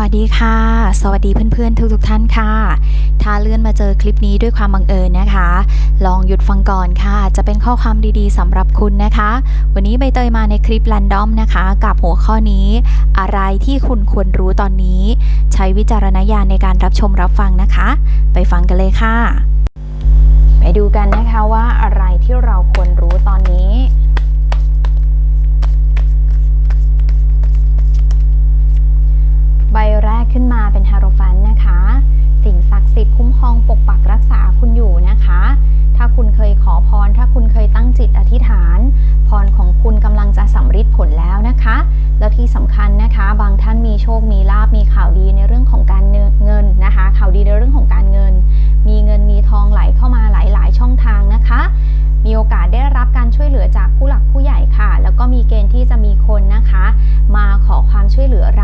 วัสดีค่ะ สวัสดีเพื่อนๆทุกๆท่านค่ะ ถ้าเลื่อนมาเจอคลิปนี้ด้วยความบังเอิญนะคะ ลองหยุดฟังก่อนค่ะ จะเป็นข้อความดีๆสำหรับคุณนะคะ วันนี้ใบเตยมาในคลิป r รนดอมนะคะ กับหัวข้อนี้ อะไรที่คุณควรรู้ตอนนี้ ใช้วิจารณญาณในการรับชมรับฟังนะคะ ไปฟังกันเลยค่ะ ไปดูกันนะคะว่าอะไรที่เราควรรู้ตอนนี้ ขึ้นมาเป็นฮาโรฟันนะคะ สิ่งศักดิ์สิทธิ์คุ้มครองปกปักรักษาคุณอยู่นะคะ ถ้าคุณเคยขอพร ถ้าคุณเคยตั้งจิตอธิษฐาน พรของคุณกำลังจะสำฤทธิ์ผลแล้วนะคะ แล้วที่สำคัญนะคะ บางท่านมีโชค มีลาบมีข่าวดีในเรื่องของการเงินนะคะ ข่าวดีในเรื่องของการเงิน มีเงินมีทองไหลเข้ามาหลาย ๆ ช่องทางนะคะ มีโอกาสได้รับการช่วยเหลือจากผู้หลักผู้ใหญ่ค่ะ แล้วก็มีเกณฑ์ที่จะมีคนนะคะ มาขอความช่วยเหลือเรา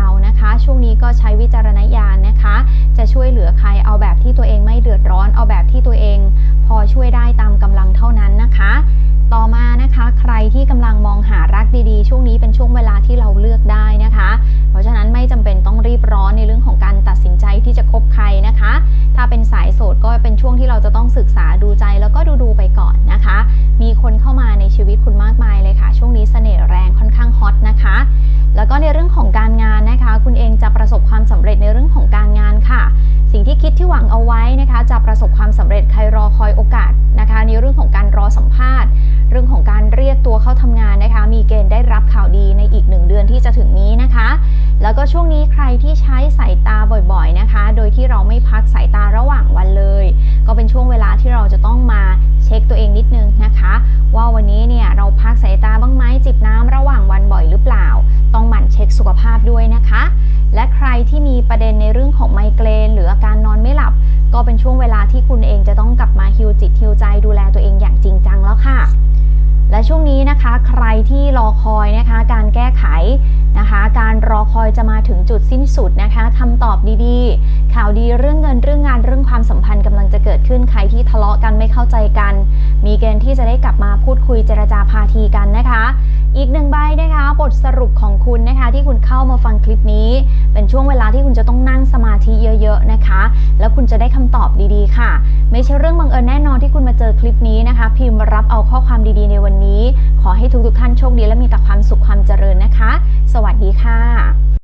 ช่วงนี้ก็ใช้วิจารณญาณนะคะ จะช่วยเหลือใครเอาแบบที่ตัวเองไม่เดือดร้อนเอาแบบที่ตัวเอง พอช่วยได้ตามกำลังเท่านั้นนะคะ ต่อมานะคะใครที่กำลังมองหารักดีๆ ช่วงนี้เป็นช่วงเวลาที่เราเลือกได้นะคะ เพราะฉะนั้นไม่จำเป็นต้องรีบร้อนในเรื่องของการตัดสินใจที่จะคบใครนะคะ ถ้าเป็นสายโสดก็เป็นช่วงที่เราจะต้องศึกษาดูใจแล้วก็ดูดูๆไปก่อน หวังเอาไว้นะคะจะประสบความสำเร็จใครรอคอยโอกาสนะคะในเรื่องของการรอสัมภาษณ์ เรื่องของการเรียกตัวเข้าทำงานนะคะมีเกณฑ์ได้รับข่าวดีในอีกหนึ่งเดือนที่จะถึงนี้นะคะ แล้วก็ช่วงนี้ใครที่ใช้สายตาบ่อยๆนะคะ โดยที่เราไม่พักสายตาระหว่างวันเลย ก็เป็นช่วงเวลาที่เราจะต้องมาเช็คตัวเองนิดนึงนะคะ สุขภาพด้วยนะคะ และใครที่มีประเด็นในเรื่องของไมเกรน หรืออาการนอนไม่หลับ ก็เป็นช่วงเวลาที่คุณเองจะต้องกลับมาฮิวจิตฮิวใจดูแลตัวเองอย่างจริงจังแล้วค่ะ และช่วงนี้นะคะใครที่รอคอยนะคะ การแก้ไขนะคะ การรอคอยจะมาถึงจุดสิ้นสุดนะคะคำตอบดีๆ ข่าวดีเรื่องเงินเรื่องงานเรื่องความสัมพันธ์กำลังจะเกิดขึ้นใครที่ทะเลาะกันไม่เข้าใจกัน มีเกณฑ์ที่จะได้กลับมาพูดคุยเจรจาพาทีกันนะคะ อีกหนึ่งใบนะคะบทสรุปของคุณนะคะ ที่คุณเข้ามาฟังคลิปนี้ เป็นช่วงเวลาที่คุณจะต้องนั่งสมาธิเยอะๆนะคะ แล้วคุณจะได้คำตอบดีๆ ค่ะ ไม่ใช่เรื่องบังเอิญแน่นอนที่คุณมาเจอคลิปนี้นะคะ พิมพ์รับเอาข้อความดีๆ ในวันนี้ ขอให้ทุกๆท่านโชคดีและมีแต่ความสุขความเจริญนะคะ สวัสดีค่ะ